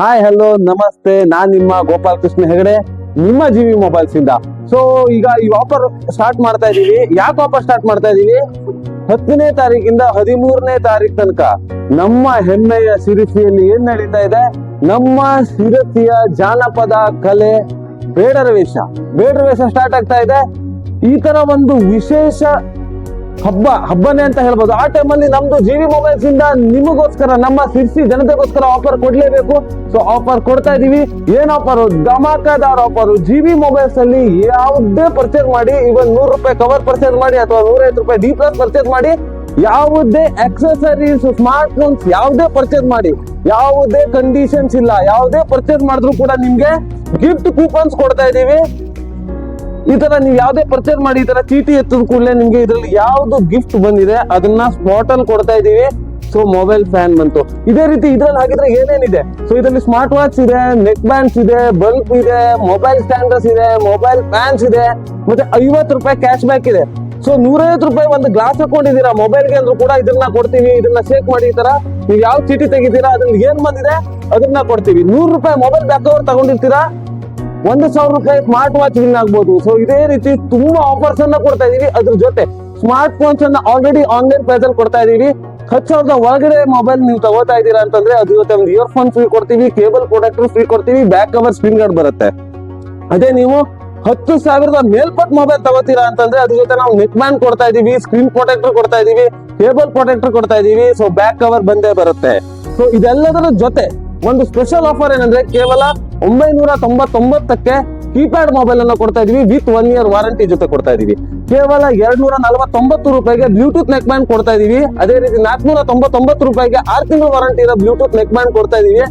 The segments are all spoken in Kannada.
ಹಾಯ್ ಹಲೋ ನಮಸ್ತೆ. ನಾನ್ ನಿಮ್ಮ ಗೋಪಾಲ್ ಕೃಷ್ಣ ಹೆಗಡೆ, ನಿಮ್ಮ ಜಿವಿ ಮೊಬೈಲ್ಸ್ ಇಂದ. ಸೊ ಈಗ ಈ ಆಫರ್ ಸ್ಟಾರ್ಟ್ ಮಾಡ್ತಾ ಇದೀವಿ ಯಾಕೆ ಆಫರ್ ಸ್ಟಾರ್ಟ್ ಮಾಡ್ತಾ ಇದೀವಿ ಹತ್ತನೇ ತಾರೀಕಿಂದ ಹದಿಮೂರನೇ ತಾರೀಕು ತನಕ ನಮ್ಮ ಹೆಮ್ಮೆಯ ಸಿರಿಸಿಯಲ್ಲಿ ಏನ್ ನಡೀತಾ ಇದೆ? ನಮ್ಮ ಸಿರಸಿಯ ಜಾನಪದ ಕಲೆ ಬೇಡರ ವೇಷ. ಬೇಡರ ವೇಷ ಸ್ಟಾರ್ಟ್ ಆಗ್ತಾ ಇದೆ. ಈ ತರ ಒಂದು ವಿಶೇಷ ಹಬ್ಬ, ಹಬ್ಬನೇ ಅಂತ ಹೇಳ್ಬೋದು. ಆ ಟೈಮಲ್ಲಿ ನಮ್ದು ಜಿವಿ ಮೊಬೈಲ್ಸ್ ಇಂದ ನಿಮಗೋಸ್ಕರ, ನಮ್ಮ ಸಿರ್ಸಿ ಜನತೆಗೋಸ್ಕರ ಆಫರ್ ಕೊಡ್ಲೇಬೇಕು. ಸೊ ಆಫರ್ ಕೊಡ್ತಾ ಇದೀವಿ. ಏನ್ ಆಫರ್ ಧಮಾಕದಾರ್ ಆಫರ್ ಜಿವಿ ಮೊಬೈಲ್ಸ್ ಅಲ್ಲಿ ಯಾವುದೇ ಪರ್ಚೇಸ್ ಮಾಡಿ ಇವನ್ ನೂರು ರೂಪಾಯಿ ಕವರ್ ಪರ್ಚೇಸ್ ಮಾಡಿ, ಅಥವಾ ನೂರೈವತ್ತು ರೂಪಾಯಿ ಡಿ ಪ್ಲಸ್ ಪರ್ಚೇಸ್ ಮಾಡಿ, ಯಾವುದೇ ಅಕ್ಸೆಸರೀಸ್ ಸ್ಮಾರ್ಟ್ ಫೋನ್ಸ್ ಯಾವುದೇ ಪರ್ಚೇಸ್ ಮಾಡಿ, ಯಾವುದೇ ಕಂಡೀಷನ್ಸ್ ಇಲ್ಲ, ಯಾವುದೇ ಪರ್ಚೇಸ್ ಮಾಡಿದ್ರು ಕೂಡ ನಿಮ್ಗೆ ಗಿಫ್ಟ್ ಕೂಪನ್ಸ್ ಕೊಡ್ತಾ ಇದೀವಿ. ಈ ತರ ನೀವು ಯಾವ್ದೇ ಪರ್ಚೇಸ್ ಮಾಡಿ ಈ ತರ ಚೀಟಿ ಎತ್ತದ ಕೂಡಲೇ ನಿಮ್ಗೆ ಇದ್ರಲ್ಲಿ ಯಾವ್ದು ಗಿಫ್ಟ್ ಬಂದಿದೆ, ಅದನ್ನ ಸ್ಪಾಟ್ ಅಲ್ಲಿ ಕೊಡ್ತಾ ಇದೀವಿ ಸೊ ಮೊಬೈಲ್ ಫ್ಯಾನ್ ಬಂತು. ಇದೇ ರೀತಿ ಇದ್ರಲ್ಲಿ ಹಾಕಿದ್ರೆ ಏನೇನಿದೆ? ಸೊ ಇದರಲ್ಲಿ ಸ್ಮಾರ್ಟ್ ವಾಚ್ ಇದೆ ನೆಕ್ ಬ್ಯಾಂಡ್ಸ್ ಇದೆ ಬಲ್ಬ್ ಇದೆ ಮೊಬೈಲ್ ಸ್ಟ್ಯಾಂಡರ್ಸ್ ಇದೆ ಮೊಬೈಲ್ ಫ್ಯಾನ್ಸ್ ಇದೆ, ಮತ್ತೆ ಐವತ್ತು ರೂಪಾಯಿ ಕ್ಯಾಶ್ ಬ್ಯಾಕ್ ಇದೆ. ಸೊ ನೂರೈವತ್ತು ರೂಪಾಯಿ ಒಂದು ಗ್ಲಾಸ್ ಹಾಕೊಂಡಿದ್ದೀರಾ ಮೊಬೈಲ್ಗೆ ಅಂದ್ರೂ ಕೂಡ ಇದನ್ನ ಕೊಡ್ತೀವಿ, ಇದನ್ನ ಶೇಕ್ ಮಾಡಿ ಈ ತರ. ನೀವು ಯಾವ ಚೀಟಿ ತೆಗಿತೀರಾ, ಅದ್ರಲ್ಲಿ ಏನ್ ಬಂದಿದೆ, ಅದನ್ನ ಕೊಡ್ತೀವಿ. ನೂರು ರೂಪಾಯಿ ಮೊಬೈಲ್ ಬ್ಯಾಕ್ ಕವರ್ ತಗೊಂಡಿರ್ತೀರಾ ಒಂದು ಸಾವಿರ ರೂಪಾಯಿ ಸ್ಮಾರ್ಟ್ ವಾಚ್ ವಿನ್ ಆಗ್ಬೋದು. ಸೊ ಇದೇ ರೀತಿ ತುಂಬಾ ಆಫರ್ಸ್ ಅನ್ನ ಕೊಡ್ತಾ ಇದೀವಿ. ಅದ್ರ ಜೊತೆ ಸ್ಮಾರ್ಟ್ ಫೋನ್ಸ್ ಅನ್ನ ಆಲ್ರೆಡಿ ಆನ್ಲೈನ್ ಪ್ರೈಸ್ ಅಲ್ಲಿ ಕೊಡ್ತಾ ಇದೀವಿ. ಹತ್ತು ಒಳಗಡೆ ಮೊಬೈಲ್ ನೀವು ತಗೋತಾ ಇದೀರಾ ಅಂತಂದ್ರೆ ಅದ್ರ ಜೊತೆ ಒಂದು ಇಯರ್ ಫೋನ್ ಫ್ರೀ ಕೊಡ್ತೀವಿ ಕೇಬಲ್ ಪ್ರೊಡಕ್ಟರ್ ಫ್ರೀ ಕೊಡ್ತೀವಿ ಬ್ಯಾಕ್ ಕವರ್ ಸ್ಕ್ರೀನ್ ಗಾರ್ಡ್ ಬರುತ್ತೆ. ಅದೇ ನೀವು ಹತ್ತು ಸಾವಿರದ ಮೇಲ್ಪಟ್ಟು ಮೊಬೈಲ್ ತಗೋತೀರಾ ಅಂತಂದ್ರೆ ಅದ್ರ ಜೊತೆ ನಾವು ನೆಟ್ ಬ್ಯಾಂಡ್ ಕೊಡ್ತಾ ಇದೀವಿ ಸ್ಕ್ರೀನ್ ಪ್ರೊಟೆಕ್ಟರ್ ಕೊಡ್ತಾ ಇದೀವಿ ಕೇಬಲ್ ಪ್ರೊಟೆಕ್ಟರ್ ಕೊಡ್ತಾ ಇದೀವಿ ಸೊ ಬ್ಯಾಕ್ ಕವರ್ ಬಂದೇ ಬರುತ್ತೆ. ಸೊ ಇದೆಲ್ಲದರ ಜೊತೆ ಒಂದು ಸ್ಪೆಷಲ್ ಆಫರ್ ಏನಂದ್ರೆ ಕೇವಲ ಒಂಬೈನೂರ ತೊಂಬತ್ತೊಂಬತ್ತಕ್ಕೆ ಕೀಪ್ಯಾಡ್ ಮೊಬೈಲ್ ಅನ್ನು ಕೊಡ್ತಾ ಇದೀವಿ ವಿತ್ ಒನ್ ಇಯರ್ ವಾರಂಟಿ ಜೊತೆ ಕೊಡ್ತಾ ಇದೀವಿ. ಕೇವಲ ಎರಡ್ ನೂರ ನಲವತ್ತೊಂಬತ್ತು ರೂಪಾಯಿಗೆ ಬ್ಲೂಟೂತ್ ನೆಕ್ ಬ್ಯಾಂಡ್ ಕೊಡ್ತಾ ಇದೀವಿ. ಅದೇ ರೀತಿ ನಾಲ್ಕನೂರ ತೊಂಬತ್ತೊಂಬತ್ತು ರೂಪಾಯಿಗೆ ಆರ್ ತಿಂಗಳ ವಾರಂಟಿ ಇರೋ ಬ್ಲೂಟೂತ್ ನೆಕ್ ಬ್ಯಾಂಡ್ ಕೊಡ್ತಾ ಇದೀವಿ.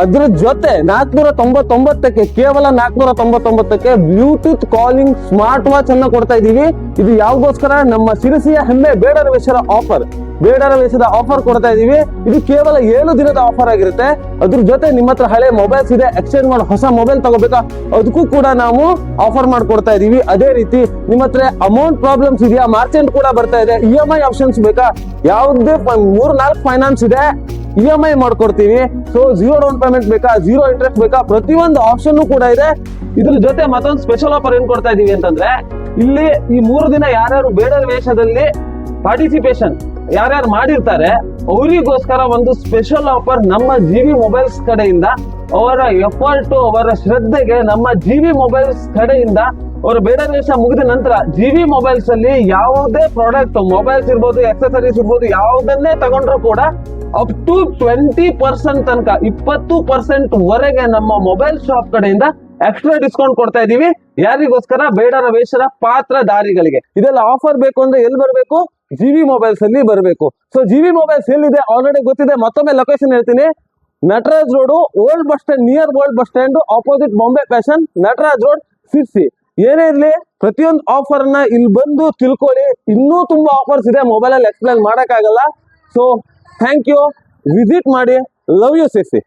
ಅದ್ರ ಜೊತೆ ನಾಲ್ಕನೂರ ತೊಂಬತ್ತೊಂಬತ್ತಕ್ಕೆ ಕೇವಲ ನಾಲ್ಕನೂರ ತೊಂಬತ್ತೊಂಬತ್ತಕ್ಕೆ ಬ್ಲೂಟೂತ್ ಕಾಲಿಂಗ್ ಸ್ಮಾರ್ಟ್ ವಾಚ್ ಅನ್ನ ಕೊಡ್ತಾ ಇದೀವಿ ಇದು ಯಾವ್ದೋಸ್ಕರ ನಮ್ಮ ಸಿರಿಸಿಯ ಹೆಮ್ಮೆ ಬೇಡರ ವೇಷರ ಆಫರ್ ಬೇಡರ ವೇಷದ ಆಫರ್ ಕೊಡ್ತಾ ಇದೀವಿ ಇದು ಕೇವಲ ಏಳು ದಿನದ ಆಫರ್ ಆಗಿರುತ್ತೆ. ಅದ್ರ ಜೊತೆ ನಿಮ್ಮ ಹತ್ರ ಹಳೆ ಮೊಬೈಲ್ಸ್ ಇದೆ. ಎಕ್ಸ್ಚೇಂಜ್ ಮಾಡಿ. ಹೊಸ ಮೊಬೈಲ್ ತಗೋಬೇಕಾ? ಅದಕ್ಕೂ ಕೂಡ ನಾವು ಆಫರ್ ಮಾಡ್ಕೊಡ್ತಾ ಇದೀವಿ ಅದೇ ರೀತಿ ನಿಮ್ಮ ಹತ್ರ ಅಮೌಂಟ್ ಪ್ರಾಬ್ಲಮ್ಸ್ ಇದೆಯಾ? ಮಾರ್ಚೆಂಟ್ ಕೂಡ ಬರ್ತಾ ಇದೆ. ಇ ಎಂ ಐ ಆಪ್ಷನ್ಸ್ ಬೇಕಾ? ಯಾವ್ದೇ ಮೂರ್ ನಾಲ್ಕು ಫೈನಾನ್ಸ್ ಇದೆ. ಇ ಎಂ ಐ ಮಾಡ್ಕೊಡ್ತೀವಿ ಸೊ ಜೀರೋ ಡೌನ್ ಪೇಮೆಂಟ್ ಬೇಕಾ ಜೀರೋ ಇಂಟ್ರೆಸ್ಟ್ ಬೇಕಾ, ಪ್ರತಿಯೊಂದು ಆಪ್ಷನ್ ಕೂಡ ಇದೆ. ಇದ್ರ ಜೊತೆ ಮತ್ತೊಂದು ಸ್ಪೆಷಲ್ ಆಫರ್ ಏನ್ ಕೊಡ್ತಾ ಇದೀವಿ ಅಂತಂದ್ರೆ, ಇಲ್ಲಿ ಈ ಮೂರು ದಿನ ಯಾರ್ಯಾರು ಬೇಡರ ವೇಷದಲ್ಲಿ ಪಾರ್ಟಿಸಿಪೇಷನ್ ಯಾರ್ಯಾರು ಮಾಡಿರ್ತಾರೆ, ಅವರಿಗೋಸ್ಕರ ಒಂದು ಸ್ಪೆಷಲ್ ಆಫರ್ ನಮ್ಮ ಜಿವಿ ಮೊಬೈಲ್ಸ್ ಕಡೆಯಿಂದ, ಅವರ ಎಫರ್ಟ್ ಅವರ ಶ್ರದ್ಧೆಗೆ ನಮ್ಮ ಜಿವಿ ಮೊಬೈಲ್ಸ್ ಕಡೆಯಿಂದ ಅವರ ಬೇಡ ವೇಷ ಮುಗಿದ ನಂತರ ಜಿವಿ ಮೊಬೈಲ್ಸ್ ಅಲ್ಲಿ ಯಾವುದೇ ಪ್ರಾಡಕ್ಟ್ ಮೊಬೈಲ್ಸ್ ಇರ್ಬೋದು ಎಕ್ಸೆಸರೀಸ್ ಇರ್ಬೋದು, ಯಾವುದನ್ನೇ ತಗೊಂಡ್ರು ಕೂಡ ಅಪ್ ಟು ಟ್ವೆಂಟಿ ಪರ್ಸೆಂಟ್ ತನಕ, ಇಪ್ಪತ್ತು ಪರ್ಸೆಂಟ್ ವರೆಗೆ ನಮ್ಮ ಮೊಬೈಲ್ ಶಾಪ್ ಕಡೆಯಿಂದ ಎಕ್ಸ್ಟ್ರಾ ಡಿಸ್ಕೌಂಟ್ ಕೊಡ್ತಾ ಇದೀವಿ. ಯಾರಿಗೋಸ್ಕರ? ಬೇಡರ ವೇಷರ ಪಾತ್ರಧಾರಿಗಳಿಗೆ ಇದೆಲ್ಲ ಆಫರ್ ಬೇಕು ಅಂದ್ರೆ ಎಲ್ಲಿ ಬರಬೇಕು? ಜಿವಿ ಮೊಬೈಲ್ಸ್ ಅಲ್ಲಿ ಬರಬೇಕು. ಸೊ ಜಿವಿ ಮೊಬೈಲ್ಸ್ ಎಲ್ಲಿದೆ? ಆಲ್ರೆಡಿ ಗೊತ್ತಿದೆ. ಮತ್ತೊಮ್ಮೆ ಲೊಕೇಶನ್ ಹೇಳ್ತೀನಿ. Nataraj road old bus stand near old bus stand opposite Bombay fashion Nataraj road Sirsi ಏನೇ ಇರ್ಲಿ, ಪ್ರತಿಯೊಂದು ಆಫರ್ನ ಇಲ್ಲಿ ಬಂದು ತಿಳ್ಕೊಳ್ಳಿ. ಇನ್ನೂ ತುಂಬಾ ಆಫರ್ಸ್ ಇದೆ. ಮೊಬೈಲ್ ಅಲ್ಲಿ ಎಕ್ಸ್ಪ್ಲೈನ್ ಮಾಡಕ್ಕಾಗಲ್ಲ. So ಥ್ಯಾಂಕ್ ಯು ವಿಸಿಟ್ ಮಾಡಿ ಲವ್ ಯು ಸಿರ್ಸಿ